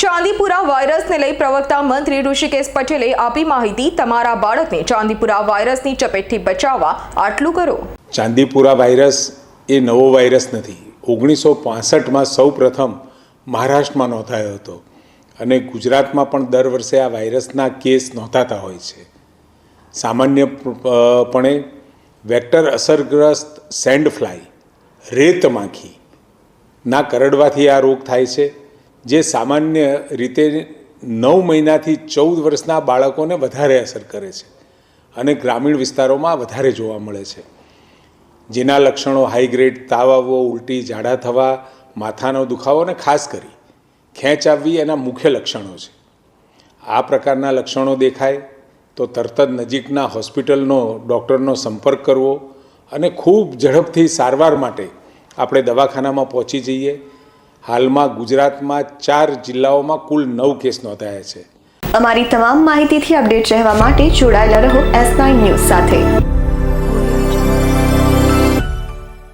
ચાંદીપુરા વાયરસને લઈ પ્રવક્તા મંત્રી ઋષિકેશ પટેલે આપી માહિતી, તમારા બાળકને ચાંદીપુરા વાયરસની ચપેટથી બચાવવા આટલું કરો. ચાંદીપુરા વાયરસ એ નવો વાયરસ નથી. ઓગણીસો પાસઠમાં સૌ પ્રથમ મહારાષ્ટ્રમાં નોંધાયો હતો અને ગુજરાતમાં પણ દર વર્ષે આ વાયરસના કેસ નોંધાતા હોય છે. સામાન્યપણે વેક્ટર અસરગ્રસ્ત સેન્ડ ફ્લાય, રેત માખી ના કરડવાથી આ રોગ થાય છે. જે સામાન્ય રીતે નવ મહિનાથી ચૌદ વર્ષના બાળકોને વધારે અસર કરે છે અને ગ્રામીણ વિસ્તારોમાં વધારે જોવા મળે છે. જેના લક્ષણો હાઈગ્રેડ તાવ આવવો ઉલટી, ઝાડા થવા, માથાનો દુખાવો અને ખાસ કરી ખેંચ આવવી એના મુખ્ય લક્ષણો છે. આ પ્રકારના લક્ષણો દેખાય તો તરત જ નજીકના હોસ્પિટલનો ડૉક્ટરનો સંપર્ક કરવો અને ખૂબ ઝડપથી સારવાર માટે આપણે દવાખાનામાં પહોંચી જઈએ હાલમાં ગુજરાતમાં ચાર જિલ્લાઓમાં કુલ નવ કેસ નોંધાયા છે. અમારી તમામ માહિતીથી અપડેટ રહેવા માટે જોડાયેલા રહો એસ નાઇન ન્યૂઝ સાથે.